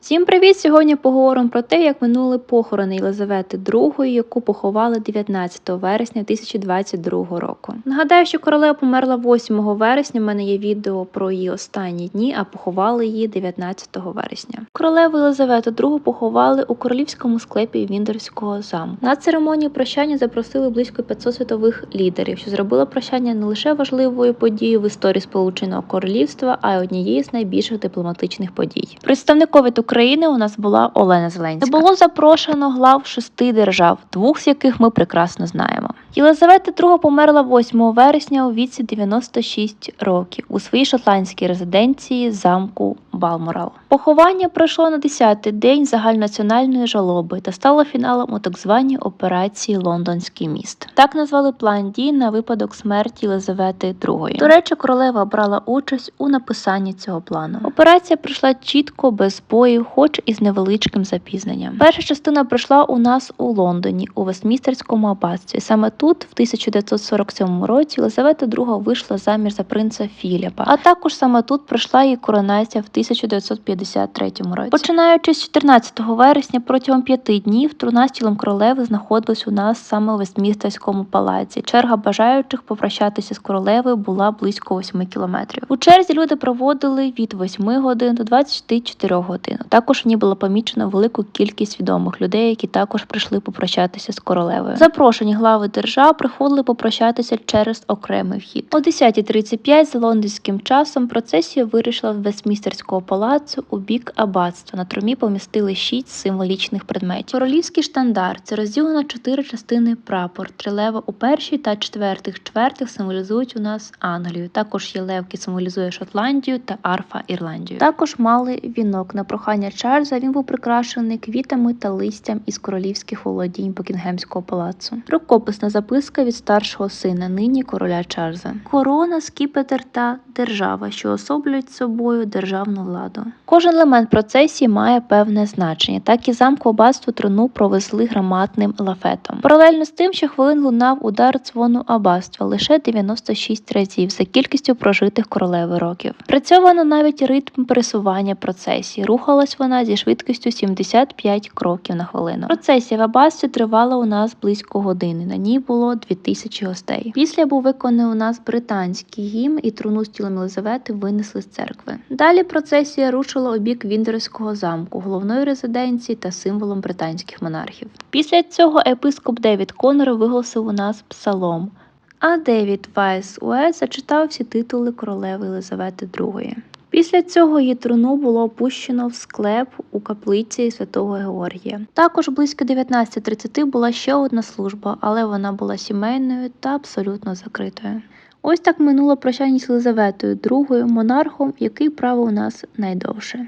Всім привіт! Сьогодні поговоримо про те, як минули похорони Єлизавети II, яку поховали 19 вересня 2022 року. Нагадаю, що королева померла 8 вересня. У мене є відео про її останні дні, а поховали її 19 вересня. Королеву Єлизавету II поховали у королівському склепі Віндерського замку. На церемонію прощання запросили близько 500 світових лідерів, що зробило прощання не лише важливою подією в історії Сполученого Королівства, а й однією з найбільших дипломатичних подій. Представником від України у нас була Олена Зеленська. Було запрошено глав шести держав, двох з яких ми прекрасно знаємо. Єлизавета II померла 8 вересня у віці 96 років у своїй шотландській резиденції замку Балморал. Поховання пройшло на 10-й день загальнонаціональної жалоби та стало фіналом у так званій операції Лондонський міст. Так назвали план дій на випадок смерті Єлизавети II. До речі, королева брала участь у написанні цього плану. Операція пройшла чітко, без боїв, хоч і з невеличким запізненням. Перша частина пройшла у нас у Лондоні, у Вестмістерському аббатстві. Саме тут, в 1947 році, Єлизавета II вийшла заміж за принца Філіпа. А також саме тут пройшла її коронація в 1953 році. Починаючи з 14 вересня, протягом п'яти днів труна з тілом королеви знаходилась у нас саме у Вестмістерському палаці. Черга бажаючих попрощатися з королевою була близько 8 кілометрів. У черзі люди проводили від 8 годин до 24 годин. Також в ній було помічено велику кількість відомих людей, які також прийшли попрощатися з королевою. Запрошені глави держав приходили попрощатися через окремий вхід. О 10.35 за лондонським часом процесія вирішила з Вестмістерського палацу у бік аббатства. На трумі помістили шість символічних предметів. Королівський штандар це розділено на чотири частини прапор. Три лева у першій та четвертих чвертих символізують у нас Англію. Також є лев, який символізує Шотландію та арфа Ірландію. Також мали вінок на прохання Чарльза. Він був прикрашений квітами та листям із королівських володінь Букінгемського палацу. Рукописна записка від старшого сина, нині короля Чарльза. Корона, скіпетр та держава, що особлюють собою державну владу. Кожен елемент процесії має певне значення. Так і замку аббатству труну провезли громадним лафетом. Паралельно з тим, що хвилин лунав удар дзвону аббатства лише 96 разів за кількістю прожитих королеви років. Працьовано навіть ритм пересування процесії. Рухалась вона зі швидкістю 75 кроків на хвилину. Процесія в аббатстві тривала у нас близько години. На ній було 2000 гостей. Після був виконаний у нас британський гімн і труну з тілом Єлизавети винесли з церкви. Далі процесія рушила у бік Віндерського замку, головної резиденції та символом британських монархів. Після цього епископ Девід Коннор виголосив у нас псалом. А Девід Вайс Ует зачитав всі титули королеви Єлизавети II. Після цього її труну було опущено в склеп у каплиці святого Георгія. Також близько 19.30 була ще одна служба, але вона була сімейною та абсолютно закритою. Ось так минуло прощання з Лизаветою, другою монархом, який правив у нас найдовше.